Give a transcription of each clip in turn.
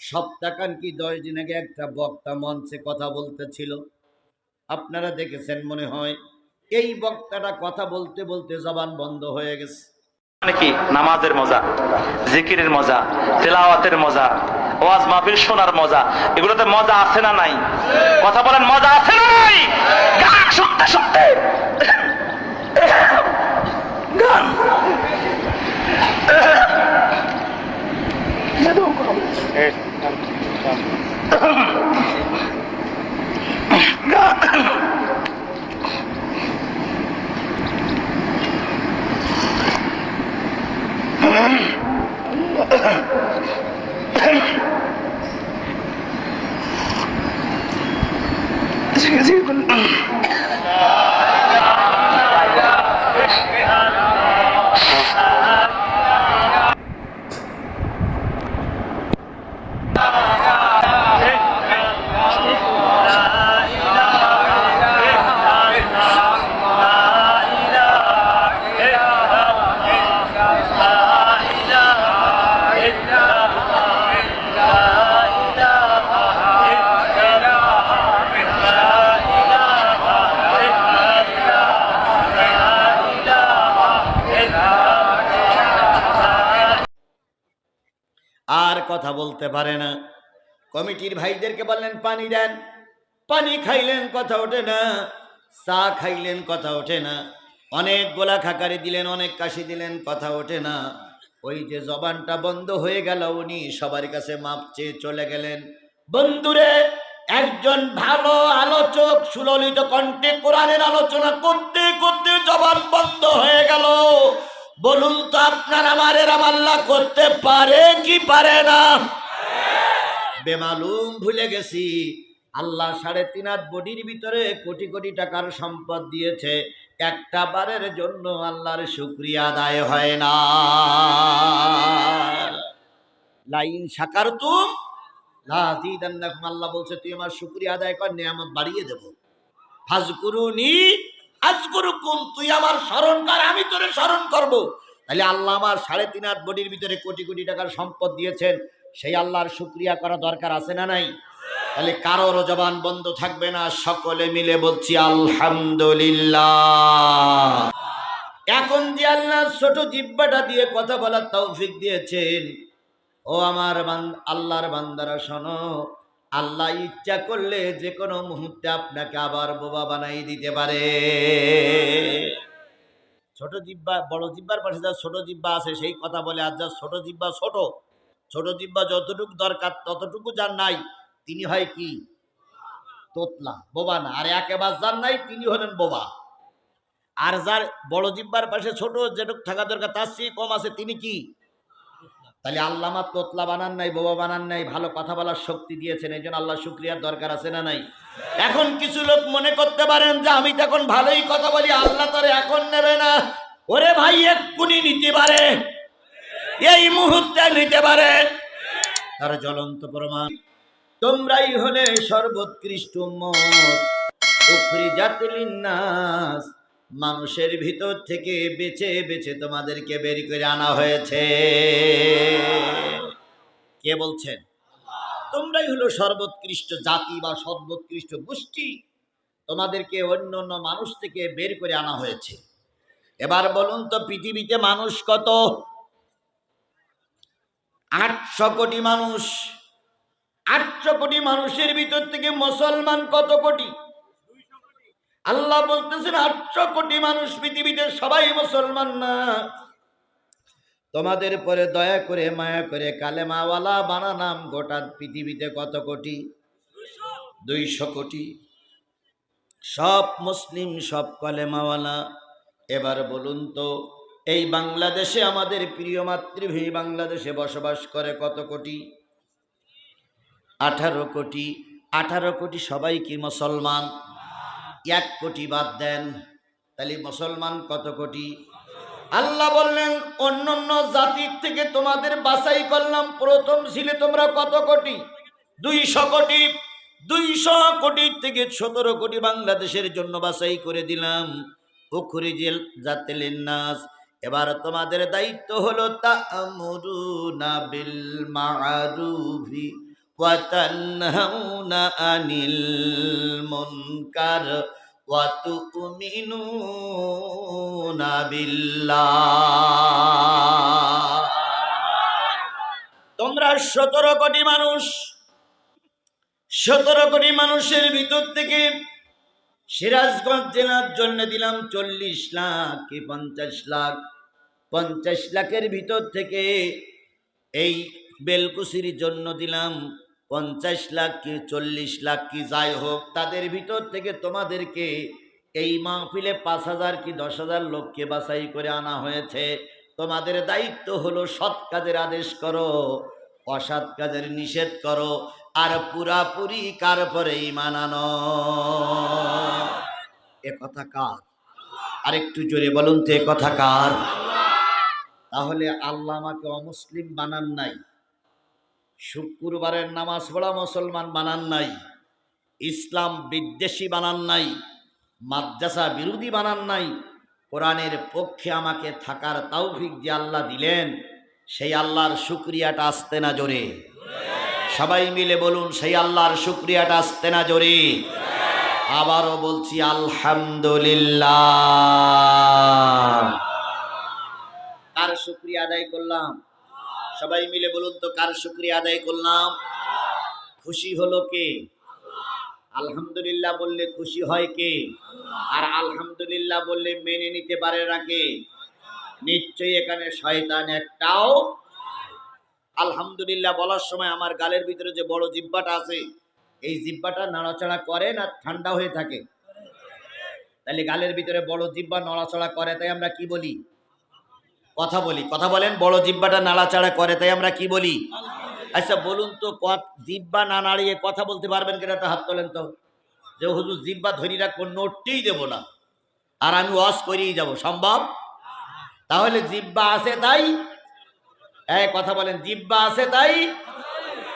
সপ্তাহখান কি দশ দিন আগে একটা বক্তা মঞ্চে কথা বলতেছিল? আপনারা দেখেছেন মনে হয়, এই বক্তাটা কথা বলতে বলতে জবান বন্ধ হয়ে গেছে। মানে কি? নামাজের মজা, জিকিরের মজা, তেলাওয়াতের মজা, ওয়াজ মাহফিল শোনার মজা, এগুলোতে মজা আছে না নাই? কথা বলেন, মজা আছে না নাই? গান শুনতে শুনতে বলতে পারে না কমিটির ভাইদেরকে বললেন, পানি দেন। পানি খাইলেন, কথা ওঠে না। চা খাইলেন, কথা ওঠে না। অনেক গোলা খাকারি দিলেন, অনেক কাশি দিলেন, কথা ওঠে না। ওই যে জবানটা বন্ধ হয়ে গেল, উনি সবার কাছে মাপ চেয়ে চলে গেলেন। বন্ধুরে, একজন ভালো আলোচক সুললিত কণ্ঠে কোরআনের আলোচনা করতে করতে জবান বন্ধ হয়ে গেল। বলুন তো, আপনার আমার এরাম করতে পারে কি পারে না? বেমালুম ভুলে গেছি। আল্লাহ সাড়ে তিন হাত বডির ভিতরে কোটি কোটি টাকার সম্পদ দিয়েছে। একটা বারের জন্য আল্লাহর শুক্রিয়া আদায় হয় না। লাইন সাকার তুম আল্লাহ বলছে, তুই আমার শুক্রিয়া আদায় কর, নিয়ামত বাড়িয়ে দেব। ফাজকুরুনি আজকুরুকুম, তুই আমার স্মরণ কর, আমি তোরে স্মরণ করব। তাহলে আল্লাহ আমার সাড়ে তিন হাত বডির ভিতরে কোটি কোটি টাকার সম্পদ দিয়েছেন। সেই আল্লাহর শুক্রিয়া করা দরকার আছে না নাই? তাহলে কারোর জবান বন্ধ থাকবে না, সকলে মিলে বলছি আলহামদুলিল্লাহ। এখন যে আল্লাহ ছোট জিব্বাটা দিয়ে কথা বলার তৌফিক দিয়েছেন, ও আমার আল্লাহর বান্দারা, শোনো, আল্লাহ ইচ্ছা করলে যে কোনো মুহূর্তে আপনাকে আবার বোবা বানাই দিতে পারে। ছোট জিব্বা, বড় জিব্বার পাশে যা ছোট জিব্বা আছে, সেই কথা বলে, আর যা ছোট জিব্বা ছোট ছোট জিব্বা যতটুকু দরকার, ততটুকু যার নাই, তিনি হয় কি? তোতলা, বোবা না। আর একেবার যার নাই, তিনি হলেন বোবা। আর যার বড় জিব্বার পাশে ছোট যেটুক থাকা দরকার, তার চেয়ে কম আছে, তিনি কি? তাহলে আল্লাহ আমার তোতলা বানান নাই, বোবা বানান নাই, ভালো কথা বলার শক্তি দিয়েছেন, এই জন্য আল্লাহ শুক্রিয়ার দরকার আছে না নাই? এখন কিছু লোক মনে করতে পারেন যে, আমি তো এখন ভালোই কথা বলি, আল্লাহ তারে এখন নেবে না। ওরে ভাই, এক্ষুনি নিতে পারে। এই মুহূর্তে নিতে পারে। তার জ্বলন্ত প্রমাণ। তোমরাই হলে সর্বোৎকৃষ্ট লিন্নাস, মানুষের ভিতর থেকে বেছে বেছে তোমাদেরকে বের করে আনা হয়েছে। কে বলছেন? তোমরাই হলো সর্বোৎকৃষ্ট জাতি বা সর্বোৎকৃষ্ট গোষ্ঠী। তোমাদেরকে অন্য অন্য মানুষ থেকে বের করে আনা হয়েছে। এবার বলুন তো, পৃথিবীতে মানুষ কত? আটশো কোটি মানুষ। আটশো কোটি মানুষের ভিতর থেকে মুসলমান কত কোটি? আল্লাহ বলতেছেন, আটশো কোটি মানুষ পৃথিবীতে সবাই মুসলমান না। তোমাদের পরে দয়া করে, মায়া করে কালেমাওয়ালা বানানাম গোটা পৃথিবীতে কত কোটি? দুইশো কোটি। সব মুসলিম, সব কলেমাওয়ালা। এবার বলুন তো এই বাংলাদেশে আমাদের প্রিয় মাতৃভূমি বাংলাদেশে বসবাস করে কত কোটি? আঠারো কোটি। আঠারো কোটি সবাই কি মুসলমান? এক কোটি বাদ দেন। তাহলে মুসলমান কত কোটি? আল্লাহ বললেন অন্য অন্য জাতির থেকে তোমাদের বাছাই করলাম, প্রথম ছিলে তোমরা কত কোটি? দুইশো কোটি। দুইশো কোটির থেকে সতেরো কোটি বাংলাদেশের জন্য বাছাই করে দিলাম। পুকুরি জেল জাতেলেন নাস। এবার তোমাদের দায়িত্ব হলো তা'মুরুনা বিল মা'রুফি ওয়া তানহাউনা আনিল মুনকার ওয়া তু'মিনুনা বিল্লাহ। তোমরা সতেরো কোটি মানুষ, সতেরো কোটি মানুষের ভিতর থেকে সিরাজগঞ্জ জেলার জন্য দিলাম চল্লিশ লাখ কি পঞ্চাশ লাখ। পঞ্চাশ লাখের ভিতর থেকে এই বেলকুসির জন্য দিলাম পঞ্চাশ লাখ কি চল্লিশ লাখ কি যাই হোক, তাদের ভিতর থেকে তোমাদেরকে এই মাহফিলে পাঁচ হাজার কি দশ হাজার লোককে বাছাই করে আনা হয়েছে। তোমাদের দায়িত্ব হলো সৎ কাজের আদেশ করো। অসৎ কাজের নিষেধ করো, আর পুরাপুরি কার পরে ইমান আনো? এ কথা কার? আরেকটু জোরে বলুন তো, এ কথা কার? তাহলে আল্লাহ আমাকে অমুসলিম বানান নাই, শুক্রবারের নামাজ পড়া মুসলমান বানান নাই, ইসলাম বিদ্বেষী বানান নাই, মাদ্রাসা বিরোধী বানান নাই, কোরআনের পক্ষে আমাকে থাকার তৌফিক যে আল্লাহ দিলেন সেই আল্লাহর শুক্রিয়াটা আসতে না জোরে। সবাই মিলে বলুন, সেই আল্লাহর শুক্রিয়াটা আসতে না জোরে। আবারও বলছি, আলহামদুলিল্লাহ। কার শুক্রিয়া আদায় করলাম? সবাই মিলে বলুন তো, কার শুক্রিয়া আদায় করলাম? খুশি হলো কে? আলহামদুলিল্লাহ বললে খুশি হয় কে? আর আলহামদুলিল্লাহ বললে মেনে নিতে পারে না কে? নিশ্চয়ই এখানে শয়তান একটাও আলহামদুলিল্লাহ বলার সময় আমার গালের ভিতরে যে বড় জিব্বাটা আছে, এই জিব্বাটা নাড়াচাড়া করে না, ঠান্ডা হয়ে থাকে। তাহলে গালের ভিতরে বড় জিব্বা নড়াচড়া করে, তাই আমরা কি বলি? কথা বলি। কথা বলেন, বড় জিব্বাটা নাড়াচাড়া করে, তাই আমরা কি বলি? আচ্ছা বলুন তো জিব্বা না নাড়িয়ে কথা বলতে পারবেন কিনা, একটা হাত তোলেন তো। যে হুজুর জিব্বা ধরি রাখব, নোটটিই দেবো না। আর আমি ওয়াশ করেই যাব, সম্ভব? তাহলে জিব্বা আছে তাই? এই কথা বলেন, জিব্বা আছে তাই?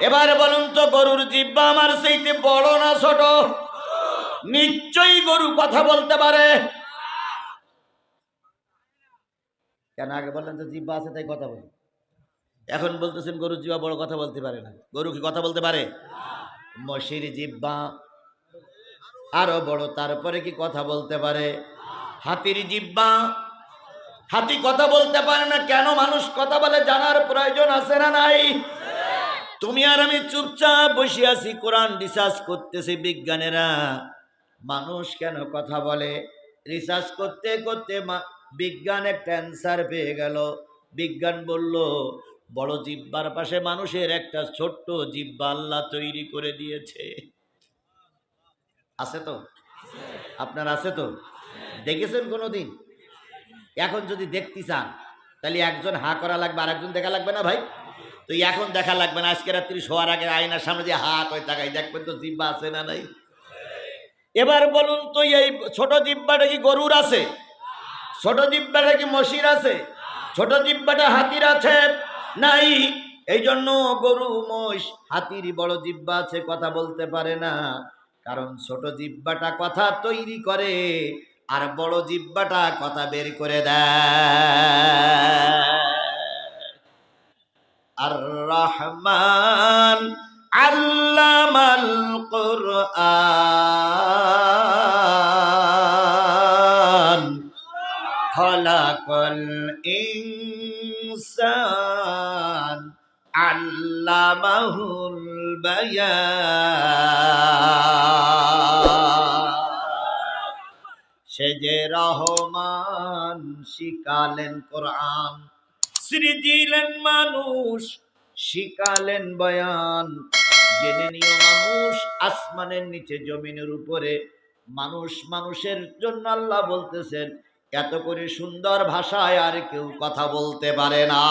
এবারে বলুন তো, গরুর জিব্বা আমার সেইতে বড় না ছোট? নিশ্চয়ই গরু কথা বলতে পারে। কেন আগে বললেন তো জিব্বা আছে তাই কথা বলে? এখন বলতেছেন গরুর জিব্বা বড় কথা বলতে পারে না। গরু কি কথা বলতে পারে? মশির জিব্বা আরও বড়, তারপরে কি কথা বলতে পারে? হাতির জিব্বা হাতি কথা বলতে পারে না, কেন মানুষ কথা বলে জানার প্রয়োজন আছে না নাই? তুমি আর আমি চুপচাপ বসে আছি, কোরআন রিসার্চ করতেছি বিজ্ঞানীরা। মানুষ কেন কথা বলে? রিসার্চ করতে করতে বিজ্ঞান একটা অ্যান্সার পেয়ে গেল। বিজ্ঞান বলল, বড় জিব্বার পাশে মানুষের একটা ছোট্ট জিব্বা আল্লাহ তৈরি করে দিয়েছে। আছে তো? আপনার আছে তো? দেখেছেন কোনোদিন? এখন যদি দেখতে চান, তাহলে একজন হা করা লাগবে আর একজন দেখা লাগবে না ভাই? তো এখন দেখা লাগবে না, আজকে রাত্রি শোয়ার আগে আয়নার সামনে যে হা কয় তাকাই দেখবেন তো জিব্বা আছে না নাই? এবার বলুন তো, এই ছোট জিব্বাটা কি গরুর আছে? ছোট জিব্বাটা কি মশির আছে? ছোট জিব্বাটা হাতির আছে? নাই। এই জন্য গরু মোষ হাতির বড় জিব্বা আছে, কথা বলতে পারে না। কারণ ছোট জিব্বাটা কথা তৈরি করে। আর বড় জিব্বাটা কথা বের করে আর রহমান আল্লামাল কোরআন। খলাকল ইনসান আল্লামাহুল বায়ান। সে যে রহমান শিকালেন কোরআন। সৃজিলেন মানুষ, শিকালেন বয়ান। জেনে নিও মানুষ, আসমানের নিচে, জমিনের উপরে। মানুষ মানুষের জন্য আল্লাহ বলতেছেন, এত করে সুন্দর ভাষায় আর কেউ কথা বলতে পারে না।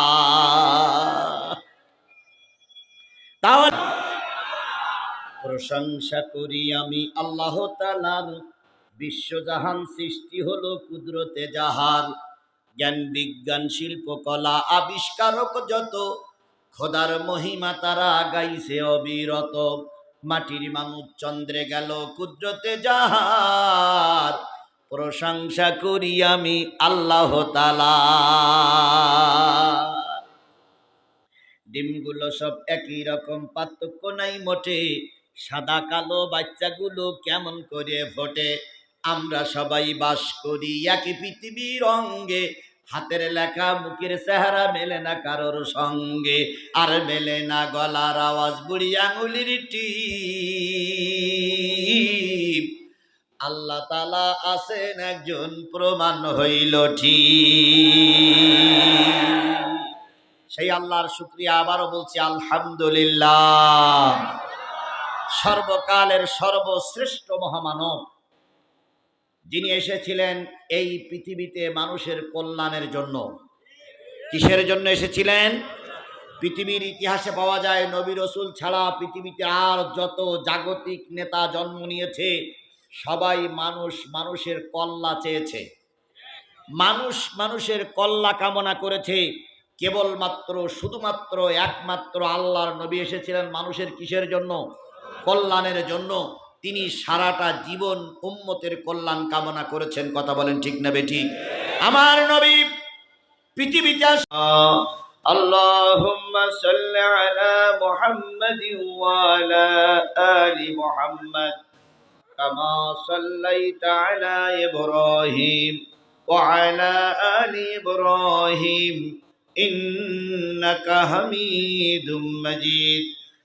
তাহলে প্রশংসা করি আমি আল্লাহ তালার বিশ্বজাহান সৃষ্টি হলো কুদরতে জাহার জ্ঞান, বিজ্ঞান শিল্পকলা আবিষ্কারক যত, খোদার মহিমা তারা গাইছে অবিরত। মাটির মানুষ চন্দ্রে গেল কুদরতে যাহার প্রশংসা করি আমি আল্লাহ তালা ডিমগুলো সব একই রকম, পার্থক্য নাই মোটে। সাদা, কালো বাচ্চাগুলো কেমন করে ফোটে? আমরা সবাই বাস করি একই পৃথিবীর অঙ্গে। হাতের লেখা মুখের চেহারা মেলে না কারোর সঙ্গে। আর মেলে না গলার আওয়াজ, বুড়ি আঙুলির টিপ। আল্লাহ তালা আছেন একজন, প্রমাণ হইল ঠিক। সেই আল্লাহর শুক্রিয়া আবারও বলছি, আলহামদুলিল্লাহ। সর্বকালের সর্বশ্রেষ্ঠ মহামানব। যিনি এসেছিলেন এই পৃথিবীতে মানুষের কল্যাণের জন্য। কিসের জন্য এসেছিলেন? পৃথিবীর ইতিহাসে পাওয়া যায়, নবী রসুল ছাড়া পৃথিবীতে আর যত জাগতিক নেতা জন্ম নিয়েছে, সবাই মানুষ মানুষের কল্লা চেয়েছে। মানুষ মানুষের কল্লা কামনা করেছে, কেবলমাত্র, শুধুমাত্র, একমাত্র আল্লাহর নবী এসেছিলেন মানুষের কিসের জন্য? কল্যাণের জন্য। তিনি সারাটা জীবন উম্মতের কল্যাণ কামনা করেছেন, কথা বলেন ঠিক না বেঠি? আমার নবী পৃথিবীতে আল্লাহুম্মা সাল্লি আলা মুহাম্মাদি ওয়া আলা আলি মুহাম্মাদ কামা সাল্লাইতা আলা ইব্রাহিম ওয়া আলা আলি ইব্রাহিম ইন্নাকা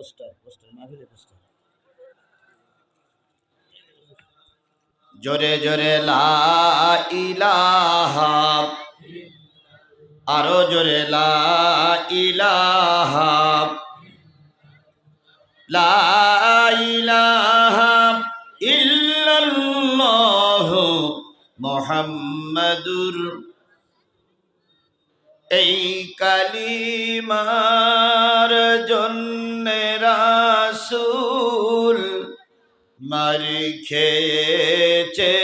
পোস্টার পোস্টার জোরে জোরে লা আরও জোরে লা ইলাহা। লা ইলাহা এই কালিমার জন্য রাসূল মারি খেয়েছে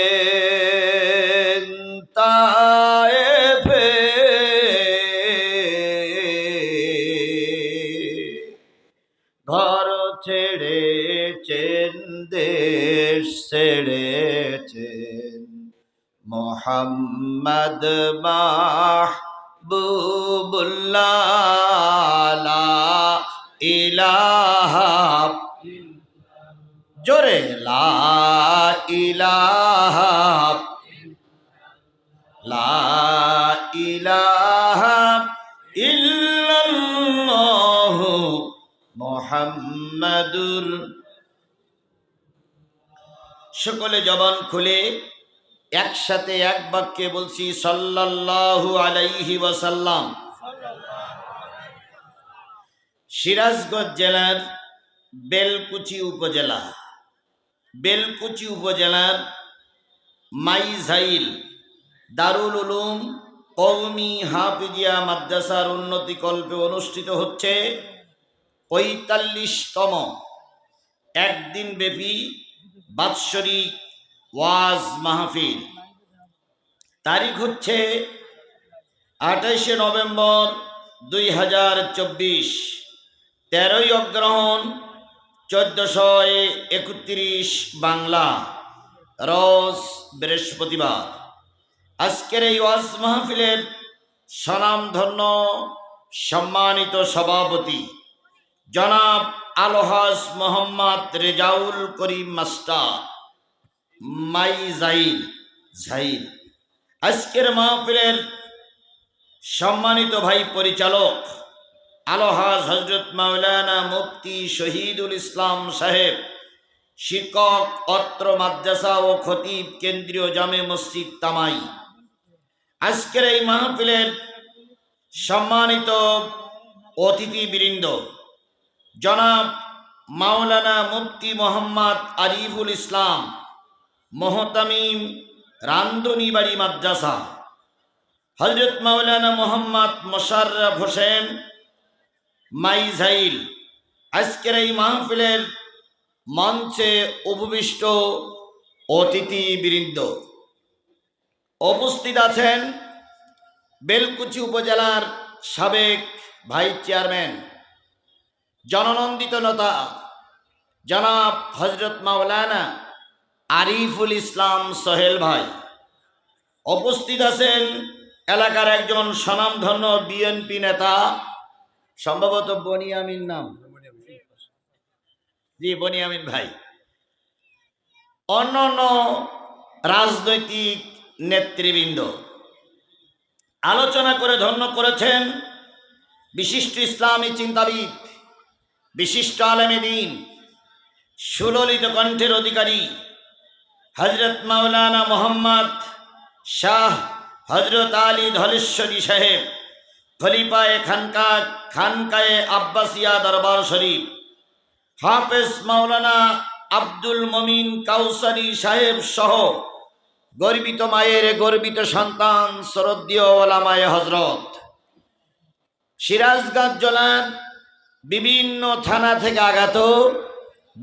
মুহাম্মাদুর। সকলে জবান খুলে, একসাথে এক বাক্যে বলছি, সাল্লাল্লাহু আলাইহি ওয়াসাল্লাম। সিরাজগঞ্জ জেলার বেলকুচি উপজেলা। বেলকুচি উপজেলার মাইঝাইল দারুল উলুম কৌমি হাফিজিয়া মাদ্রাসার উন্নতি কল্পে অনুষ্ঠিত হচ্ছে। পঁয়তাল্লিশতম একদিন ব্যাপী বাৎসরিক ওয়াজ মাহফিল। তারিখ হচ্ছে আঠাইশে নভেম্বর দুই হাজার চব্বিশ। তেরোই অগ্রহণ চোদ্দশো একত্রিশ বাংলা রস বৃহস্পতিবার। আজকের এই ওয়াজ মাহফিলের স্বনামধন্য সম্মানিত সভাপতি জনাব আলহাস মোহাম্মদ রেজাউল করিম মাস্টার, মাই জাইল জাইল আজকের মাহফিলের সম্মানিত ভাই পরিচালক আলহাজ হজরত মাওলানা মুফতি শহীদুল ইসলাম সাহেব, শিক্ষক, অত্র মাদ্রাসা ও খতিব কেন্দ্রীয় জামে মসজিদ তামাই। আজকের এই মাহফিলের সম্মানিত অতিথিবৃন্দ জনাব মাওলানা মুফতি মোহাম্মদ আরিফুল ইসলাম, মোহতামিম রান্দনি বাড়ি মাদ্রাসা হজরত মাওলানা মোহাম্মদ মোশাররফ হোসেন মাইজাইল আজকের এই মাহফিলের মঞ্চে উপবিষ্ট অতিথিবৃন্দ উপস্থিত আছেন বেলকুচি উপজেলার সাবেক ভাইস চেয়ারম্যান জননন্দিত নেতা জনাব হজরত মাওলানা আরিফুল ইসলাম সোহেল ভাই উপস্থিত আছেন এলাকার একজন স্বনামধন্য বিএনপি নেতা, সম্ভবত বনিয়ামিন নাম। জি বনিয়ামিন ভাই। অন্যান্য রাজনৈতিক নেতৃবৃন্দ আলোচনা করে ধন্য করেছেন বিশিষ্ট ইসলামী চিন্তাবিদ বিশিষ্ট আলমে দিন, সুললিত কণ্ঠের অধিকারী হজরত মাওলানা মোহাম্মদ শাহ হজরত আলী ধলেশ্বরী সাহেব খলিফায়ে খানকা খানকায়ে আব্বাসিয়া দরবার শরীফ, হাফেজ মাওলানা আব্দুল মমিন কাউসারি সাহেব সহ গর্বিত মায়ের গর্বিত সন্তান শরদীয় ওলামায়ে হজরত সিরাজগঞ্জ জেলার বিভিন্ন থানা থেকে আগত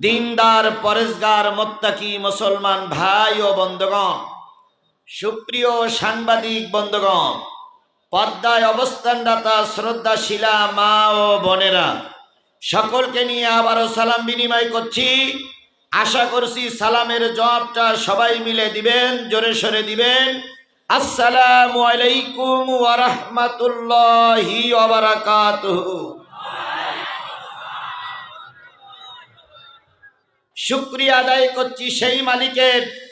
দিনদার, পরেশগার, মোত্তাকি, মুসলমান ভাই ও বন্ধুগণ, সুপ্রিয় সাংবাদিক বন্ধুগণ, পর্দায় অবস্থানদাতা, শ্রদ্ধাশীলা মা ও বোনেরা, সকলকে নিয়ে আবারও সালাম বিনিময় করছি। আশা করছি সালামের জবাবটা সবাই মিলে দিবেন, জোরে সরে দিবেন। আসসালামু আলাইকুম ওয়া বারাকাতুহু। শুক্রিয়া আদায় করছি সেই মালিকের।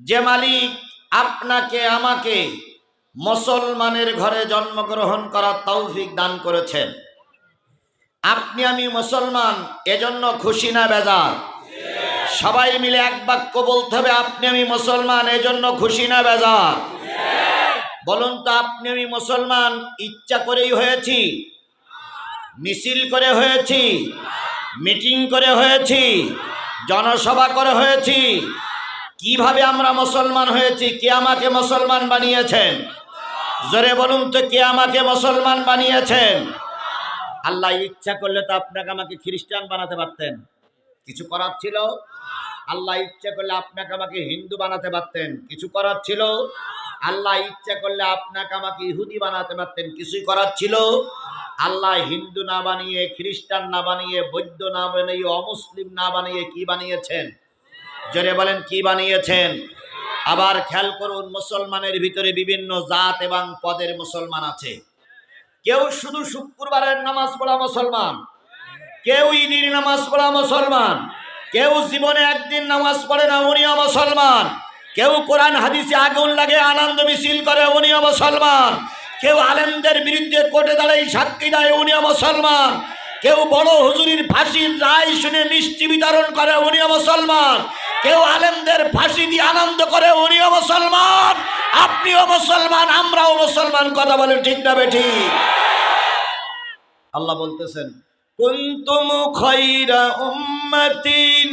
যে মালিক আপনাকে, আমাকে মুসলমানের ঘরে জন্মগ্রহণ করার তৌফিক দান করেছেন। আপনি আমি মুসলমান, এজন্য খুশি না বেজার। সবাই মিলে এক বাক্য বলতে হবে, আপনি আমি মুসলমান, এজন্য খুশি না বেজার। বলুন তো, আপনি আমি মুসলমান, ইচ্ছা করেই হয়েছি? মিছিল করে হয়েছি? মিটিং করে হয়েছি, জনসভা করে হয়েছি। কীভাবে আমরা মুসলমান হয়েছি, কে আমাকে মুসলমান বানিয়েছেন? জোরে বলুন তো, কে আমাকে মুসলমান বানিয়েছেন? আল্লাহ ইচ্ছা করলে তো আপনাকে আমাকে খ্রিস্টান বানাতে পারতেন। কিছু করার ছিল? আল্লাহ ইচ্ছা করলে আপনাকে আমাকে হিন্দু বানাতে পারতেন। কিছু করার ছিল? আল্লাহ ইচ্ছা করলে আপনাকে আমাকে ইহুদি বানাতে পারতেন, কিছুই করার ছিল? আল্লাহ হিন্দু না বানিয়ে, খ্রিস্টান না বানিয়ে, বৌদ্ধ না বানিয়ে, অমুসলিম না বানিয়ে কি বানিয়েছেন? জোরে বলেন, কি বানিয়েছেন? আবার খেয়াল করুন, মুসলমানের ভিতরে বিভিন্ন জাত এবং পদের মুসলমান আছে। কেউ শুধু শুক্রবারের নামাজ পড়া মুসলমান, কেউ ঈদের নামাজ পড়া মুসলমান, কেউ জীবনে একদিন নামাজ পড়ে না, উনিও মুসলমান। কেউ কোরআন হাদিসে আগুন লাগে, আনন্দ মিছিল করে উনিও মুসলমান কেউ আলেমদের বিরুদ্ধে কোর্টে দাঁড়াই সাক্ষী দেয় উনিও মুসলমান কেউ বড় হুজুরির ফাঁসির রায় শুনে মিষ্টি বিতরণ করে উনিও মুসলমান কেউ আলেমদের ফাঁসি দিয়ে আনন্দ করে উনিও মুসলমান আপনিও মুসলমান আমরাও মুসলমান কথা বলেন ঠিক না বেঠি? আল্লাহ বলতেছেন, কুন্তুম খৈরা উম্মাতিন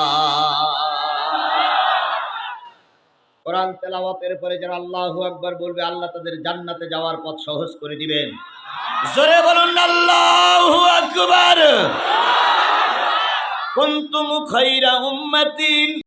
কোরআন তেলাওয়াতের পরে যারা আল্লাহু আকবার বলবে, আল্লাহ তাদের জান্নাতে যাওয়ার পথ সহজ করে দিবেন। জোরে বলুন, আল্লাহু আকবার! কুনতুম খাইরা উম্মাতিন।